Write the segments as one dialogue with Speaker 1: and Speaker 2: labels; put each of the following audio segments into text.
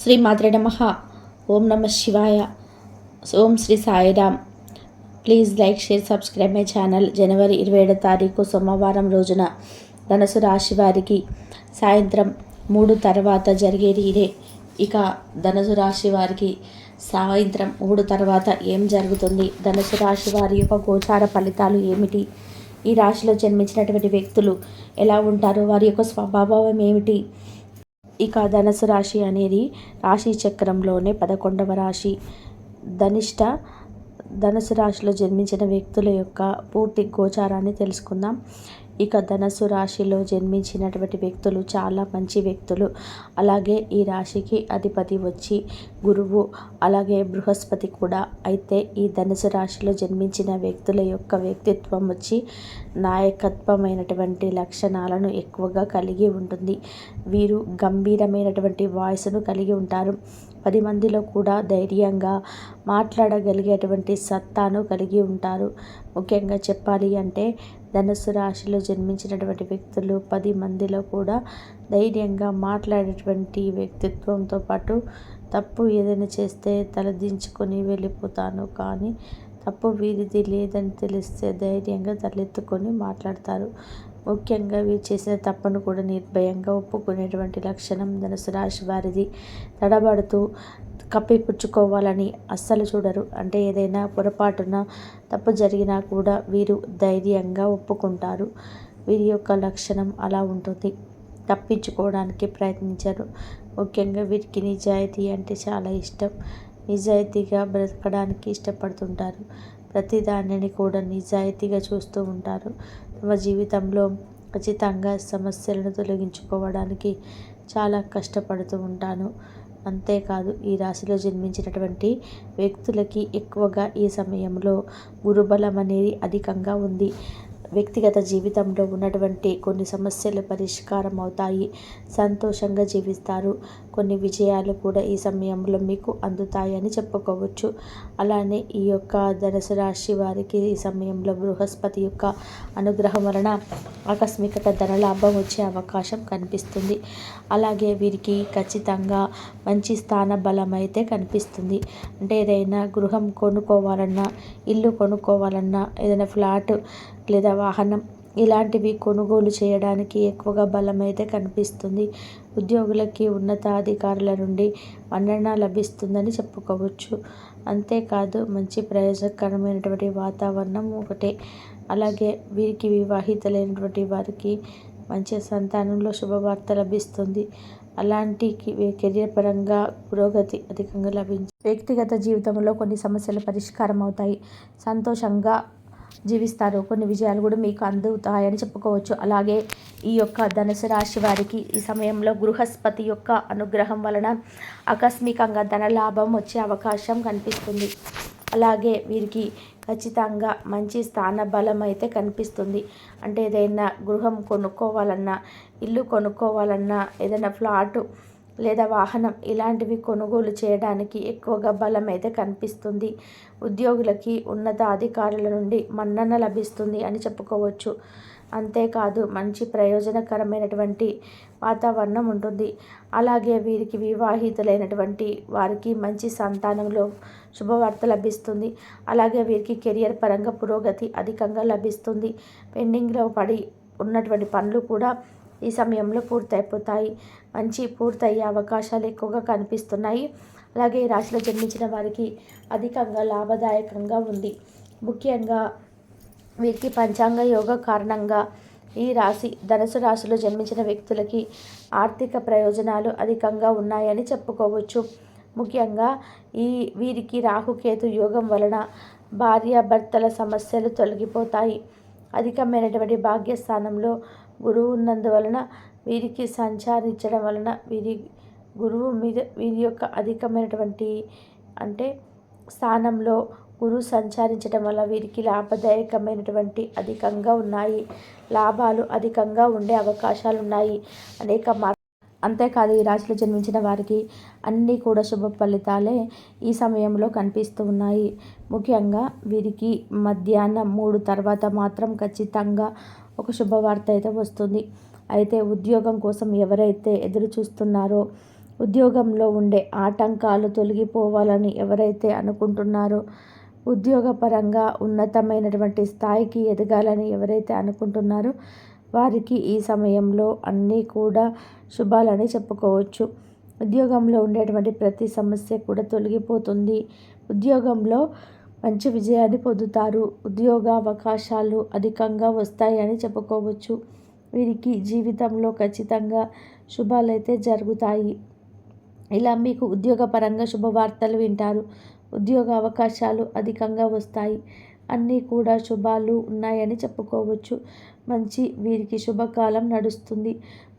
Speaker 1: శ్రీ మాత్రే నమ. ఓం నమ శివాయ. ఓం Shri Sairam. Please like share subscribe my channel. జనవరి ఇరవై ఏడో తారీఖు సోమవారం రోజున ధనుసు రాశి వారికి సాయంత్రం మూడు తర్వాత జరిగేది ఇదే. ఇక ధనుసు రాశి వారికి సాయంత్రం మూడు తర్వాత ఏం జరుగుతుంది? ధనుసు రాశి వారి యొక్క గోచార ఫలితాలు ఏమిటి? ఈ రాశిలో జన్మించినటువంటి వ్యక్తులు ఎలా ఉంటారు? వారి యొక్క స్వభావం ఏమిటి? ఇక ధనుసు రాశి అనేది రాశి చక్రంలోనే పదకొండవ రాశి. ధనిష్ట ధనుసు రాశిలో జన్మించిన వ్యక్తుల యొక్క పూర్తి గోచారాన్ని తెలుసుకుందాం. ఇక ధనస్సు రాశిలో జన్మించినటువంటి వ్యక్తులు చాలా మంచి వ్యక్తులు. అలాగే ఈ రాశికి అధిపతి వచ్చి గురువు అలాగే బృహస్పతి కూడా. అయితే ఈ ధనుసు రాశిలో జన్మించిన వ్యక్తుల యొక్క వ్యక్తిత్వం వచ్చి నాయకత్వమైనటువంటి లక్షణాలను ఎక్కువగా కలిగి ఉంటుంది. వీరు గంభీరమైనటువంటి వాయిస్ను కలిగి ఉంటారు. పది మందిలో కూడా ధైర్యంగా మాట్లాడగలిగేటువంటి సత్తాను కలిగి ఉంటారు. ముఖ్యంగా చెప్పాలి అంటే ధనుసు రాశిలో జన్మించినటువంటి వ్యక్తులు పది మందిలో కూడా ధైర్యంగా మాట్లాడేటువంటి వ్యక్తిత్వంతో పాటు తప్పు ఏదైనా చేస్తే తలదించుకొని వెళ్ళిపోతాను. కానీ తప్పు వీరిది లేదని తెలిస్తే ధైర్యంగా తలెత్తుకొని మాట్లాడతారు. ముఖ్యంగా వీరు చేసిన తప్పును కూడా నిర్భయంగా ఒప్పుకునేటువంటి లక్షణం ధనుసు రాశి వారిది. తడబడుతూ కప్పిపుచ్చుకోవాలని అస్సలు చూడరు. అంటే ఏదైనా పొరపాటున తప్పు జరిగినా కూడా వీరు ధైర్యంగా ఒప్పుకుంటారు. వీరి యొక్క లక్షణం అలా ఉంటుంది. తప్పించుకోవడానికి ప్రయత్నించరు. ముఖ్యంగా వీరికి నిజాయితీ అంటే చాలా ఇష్టం. నిజాయితీగా బ్రతకడానికి ఇష్టపడుతుంటారు. ప్రతి దానిని కూడా నిజాయితీగా చూస్తూ ఉంటారు. తమ జీవితంలో ఖచ్చితంగా సమస్యలను తొలగించుకోవడానికి చాలా కష్టపడుతూ ఉంటాను. అంతేకాదు ఈ రాశిలో జన్మించినటువంటి వ్యక్తులకి ఎక్కువగా ఈ సమయంలో గురుబలం అనేది అధికంగా ఉంది. వ్యక్తిగత జీవితంలో ఉన్నటువంటి కొన్ని సమస్యలు పరిష్కారం అవుతాయి సంతోషంగా జీవిస్తారు. కొన్ని విజయాలు కూడా ఈ సమయంలో మీకు అందుతాయని చెప్పుకోవచ్చు. అలానే ఈ యొక్క ధనుసు రాశి వారికి ఈ సమయంలో బృహస్పతి యొక్క అనుగ్రహం వలన ఆకస్మికత ధనలాభం వచ్చే అవకాశం కనిపిస్తుంది. అలాగే వీరికి ఖచ్చితంగా మంచి స్థాన బలం అయితే కనిపిస్తుంది. అంటే ఏదైనా గృహం కొనుక్కోవాలన్నా ఇల్లు కొనుక్కోవాలన్నా ఏదైనా ఫ్లాట్ లేదా వాహనం. ఇలాంటివి కొనుగోలు చేయడానికి ఎక్కువగా బలం అయితే కనిపిస్తుంది. ఉద్యోగులకి ఉన్నతాధికారుల నుండి మన్నన లభిస్తుందని చెప్పుకోవచ్చు. అంతేకాదు మంచి ప్రయోజనకరమైనటువంటి వాతావరణం ఒకటే. అలాగే వీరికి వివాహితలైనటువంటి వారికి మంచి సంతానంలో శుభవార్త లభిస్తుంది. అలాంటి కెరియర్ పరంగా పురోగతి అధికంగా లభించి వ్యక్తిగత జీవితంలో కొన్ని సమస్యలు పరిష్కారం అవుతాయి సంతోషంగా జీవిస్తారు. కొన్ని విజయాలు కూడా మీకు అందుతాయని చెప్పుకోవచ్చు. అలాగే ఈ యొక్క ధనుసు రాశి వారికి ఈ సమయంలో గృహస్పతి యొక్క అనుగ్రహం వలన ఆకస్మికంగా ధనలాభం వచ్చే అవకాశం కనిపిస్తుంది. అలాగే వీరికి ఖచ్చితంగా మంచి స్థాన బలం అయితే కనిపిస్తుంది. అంటే ఏదైనా గృహం కొనుక్కోవాలన్నా ఇల్లు కొనుక్కోవాలన్నా ఏదైనా ఫ్లాటు లేదా వాహనం ఇలాంటివి కొనుగోలు చేయడానికి ఎక్కువగా బలం అయితే కనిపిస్తుంది. ఉద్యోగులకి ఉన్నత అధికారుల నుండి మన్నన లభిస్తుంది అని చెప్పుకోవచ్చు. అంతేకాదు మంచి ప్రయోజనకరమైనటువంటి వాతావరణం ఉంటుంది. అలాగే వీరికి వివాహితులైనటువంటి వారికి మంచి సంతానంలో శుభవార్త లభిస్తుంది. అలాగే వీరికి కెరియర్ పరంగా పురోగతి అధికంగా లభిస్తుంది. పెండింగ్లో పడి ఉన్నటువంటి పనులు కూడా ఈ సమయంలో పూర్తయిపోతాయి. మంచి పూర్తయ్యే అవకాశాలు ఎక్కువగా కనిపిస్తున్నాయి. అలాగే ఈ రాశిలో జన్మించిన వారికి అధికంగా లాభదాయకంగా ఉంది. ముఖ్యంగా వీరికి పంచాంగ యోగ కారణంగా ఈ రాశి ధనుసు రాశిలో జన్మించిన వ్యక్తులకి ఆర్థిక ప్రయోజనాలు అధికంగా ఉన్నాయని చెప్పుకోవచ్చు. ముఖ్యంగా ఈ వీరికి రాహుకేతు యోగం వలన భార్యాభర్తల సమస్యలు తొలగిపోతాయి. అధికమైనటువంటి భాగ్యస్థానంలో గురువు ఉన్నందువలన వీరికి సంచారించడం వలన వీరి గురువు మీద వీరి యొక్క అధికమైనటువంటి అంటే స్థానంలో గురువు సంచారించడం వల్ల వీరికి లాభదాయకమైనటువంటి అధికంగా ఉన్నాయి. లాభాలు అధికంగా ఉండే అవకాశాలు ఉన్నాయి అనేక మార్ అంతేకాదు ఈ రాశిలో జన్మించిన వారికి అన్నీ కూడా శుభ ఫలితాలే ఈ సమయంలో కనిపిస్తూ ఉన్నాయి. ముఖ్యంగా వీరికి మధ్యాహ్నం మూడు తర్వాత మాత్రం ఖచ్చితంగా ఒక శుభవార్త అయితే వస్తుంది. అయితే ఉద్యోగం కోసం ఎవరైతే ఎదురు చూస్తున్నారో ఉద్యోగంలో ఉండే ఆటంకాలు తొలగిపోవాలని ఎవరైతే అనుకుంటున్నారో ఉద్యోగపరంగా ఉన్నతమైనటువంటి స్థాయికి ఎదగాలని ఎవరైతే అనుకుంటున్నారో వారికి ఈ సమయంలో అన్నీ కూడా శుభాలని చెప్పుకోవచ్చు. ఉద్యోగంలో ఉండేటువంటి ప్రతి సమస్య కూడా తొలగిపోతుంది. ఉద్యోగంలో మంచి విజయాన్ని పొందుతారు. ఉద్యోగ అవకాశాలు అధికంగా వస్తాయని చెప్పుకోవచ్చు. వీరికి జీవితంలో ఖచ్చితంగా శుభాలైతే జరుగుతాయి. ఇలా మీకు ఉద్యోగపరంగా శుభవార్తలు వింటారు. ఉద్యోగ అవకాశాలు అధికంగా వస్తాయి. అన్నీ కూడా శుభాలు ఉన్నాయని చెప్పుకోవచ్చు. మంచి వీరికి శుభకాలం నడుస్తుంది.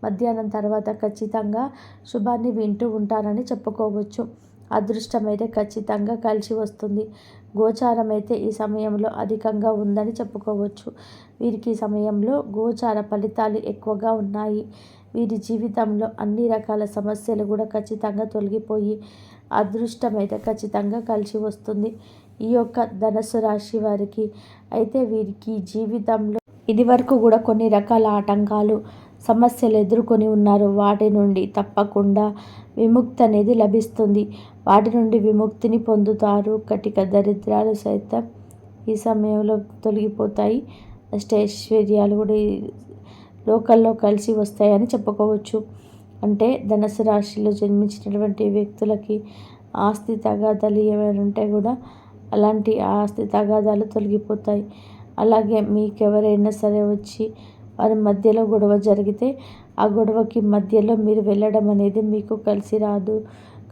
Speaker 1: మధ్యాహ్నం తర్వాత ఖచ్చితంగా శుభాన్ని వింటూ ఉంటారని చెప్పుకోవచ్చు. అదృష్టం అయితే ఖచ్చితంగా కలిసి వస్తుంది. గోచారం అయితే ఈ సమయంలో అధికంగా ఉందని చెప్పుకోవచ్చు. వీరికి ఈ సమయంలో గోచార ఫలితాలు ఎక్కువగా ఉన్నాయి. వీరి జీవితంలో అన్ని రకాల సమస్యలు కూడా ఖచ్చితంగా తొలగిపోయి అదృష్టం అయితే ఖచ్చితంగా కలిసి వస్తుంది. ఈ యొక్క ధనస్సు రాశి వారికి అయితే వీరికి జీవితంలో ఇది వరకు కూడా కొన్ని రకాల ఆటంకాలు సమస్యలు ఎదుర్కొని ఉన్నారు. వాటి నుండి తప్పకుండా విముక్తి అనేది లభిస్తుంది. వాటి నుండి విముక్తిని పొందుతారు. కటిక దరిద్రాలు సైతం ఈ సమయంలో తొలగిపోతాయి. అష్టైశ్వర్యాలు కూడా లోకల్లో కలిసి వస్తాయని చెప్పుకోవచ్చు. అంటే ధనుసు రాశిలో జన్మించినటువంటి వ్యక్తులకి ఆస్తి తగాదాలు ఏమైనా ఉంటే కూడా అలాంటి ఆస్తి తగాదాలు తొలగిపోతాయి. అలాగే మీకు ఎవరైనా సరే వచ్చి వారి మధ్యలో గొడవ జరిగితే ఆ గొడవకి మధ్యలో మీరు వెళ్ళడం అనేది మీకు కలిసి రాదు.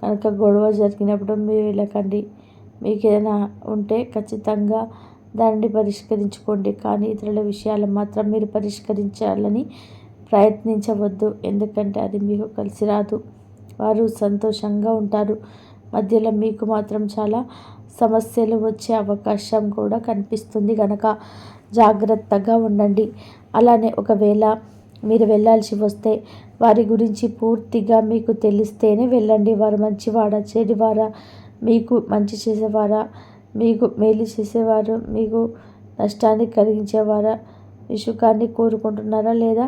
Speaker 1: కనుక గొడవ జరిగినప్పుడు మీరు వెళ్ళకండి. మీకు ఏదైనా ఉంటే ఖచ్చితంగా దాన్ని పరిష్కరించుకోండి. కానీ ఇతరుల విషయాలు మాత్రం మీరు పరిష్కరించాలని ప్రయత్నించవద్దు. ఎందుకంటే అది మీకు కలిసి రాదు. వారు సంతోషంగా ఉంటారు. మధ్యలో మీకు మాత్రం చాలా సమస్యలు వచ్చే అవకాశం కూడా కనిపిస్తుంది. కనుక జాగ్రత్తగా ఉండండి. అలానే ఒకవేళ మీరు వెళ్ళాల్సి వస్తే వారి గురించి పూర్తిగా మీకు తెలిస్తేనే వెళ్ళండి. వారు మంచివాడా చెడివారా మీకు మంచి చేసేవారా మీకు మేలు చేసేవారు మీకు నష్టాన్ని కలిగించేవారా సుఖాన్ని కోరుకుంటున్నారా లేదా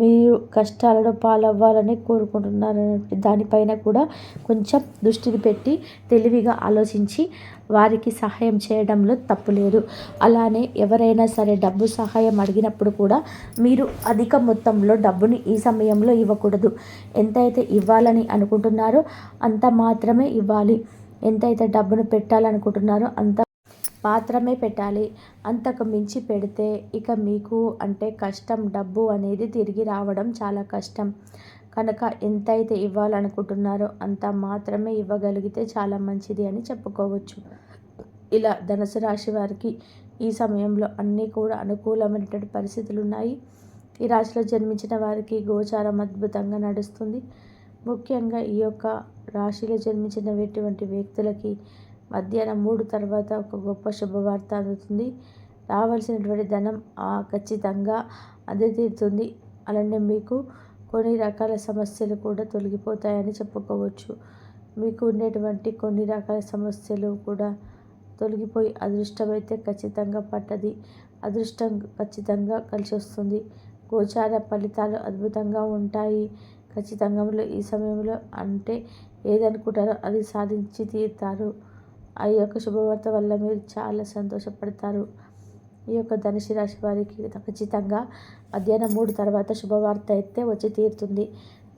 Speaker 1: మీరు కష్టాలను పాలవ్వాలని కోరుకుంటున్నారా దానిపైన కూడా కొంచెం దృష్టిని పెట్టి తెలివిగా ఆలోచించి వారికి సహాయం చేయడంలో తప్పు లేదు. అలానే ఎవరైనా సరే డబ్బు సహాయం అడిగినప్పుడు కూడా మీరు అధిక మొత్తంలో డబ్బుని ఈ సమయంలో ఇవ్వకూడదు. ఎంతైతే ఇవ్వాలని అనుకుంటున్నారో అంత మాత్రమే ఇవ్వాలి. ఎంతైతే డబ్బును పెట్టాలనుకుంటున్నారో అంత మాత్రమే పెట్టాలి. అంతకు మించి పెడితే ఇక మీకు అంటే కష్టం. డబ్బు అనేది తిరిగి రావడం చాలా కష్టం. కనుక ఎంతైతే ఇవ్వాలనుకుంటున్నారో అంత మాత్రమే ఇవ్వగలిగితే చాలా మంచిది అని చెప్పుకోవచ్చు. ఇలా ధనుసు రాశి వారికి ఈ సమయంలో అన్నీ కూడా అనుకూలమైనటువంటి పరిస్థితులు ఉన్నాయి ఈ రాశిలో జన్మించిన వారికి గోచారం అద్భుతంగా నడుస్తుంది. ముఖ్యంగా ఈ యొక్క రాశిలో జన్మించినటువంటి వ్యక్తులకి మధ్యాహ్నం మూడు తర్వాత ఒక గొప్ప శుభవార్త అందుతుంది. రావాల్సినటువంటి ధనం ఖచ్చితంగా అదే తీరుతుంది. అలానే మీకు కొన్ని రకాల సమస్యలు కూడా తొలగిపోతాయని చెప్పుకోవచ్చు. మీకు ఉండేటువంటి కొన్ని రకాల సమస్యలు కూడా తొలగిపోయి అదృష్టం అయితే ఖచ్చితంగా పట్టది. అదృష్టం ఖచ్చితంగా కలిసి వస్తుంది గోచార ఫలితాలు అద్భుతంగా ఉంటాయి. ఖచ్చితంగా ఈ సమయంలో అంటే ఏదనుకుంటారో అది సాధించి తీరుతారు. ఆ యొక్క శుభవార్త వల్ల మీరు చాలా సంతోషపడతారు. ఈ యొక్క ధనుసు రాశి వారికి ఖచ్చితంగా మధ్యాహ్నం మూడు తర్వాత శుభవార్త అయితే వచ్చి తీరుతుంది.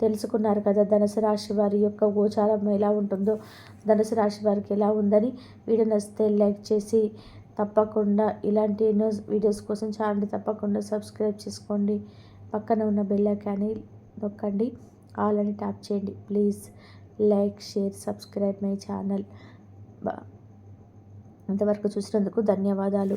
Speaker 1: తెలుసుకున్నారు కదా ధనుసు రాశి వారి యొక్క గోచారం ఎలా ఉంటుందో. ధనుసు రాశి వారికి ఎలా ఉందని వీడియో నచ్చితే లైక్ చేసి తప్పకుండా ఇలాంటి ఎన్నో వీడియోస్ కోసం ఛానల్ని తప్పకుండా సబ్స్క్రైబ్ చేసుకోండి. పక్కన ఉన్న బెల్ కానీ నొక్కండి. ఆల్ అని ట్యాప్ చేయండి. Please like share subscribe my channel. ఇంతవరకు చూసినందుకు ధన్యవాదాలు.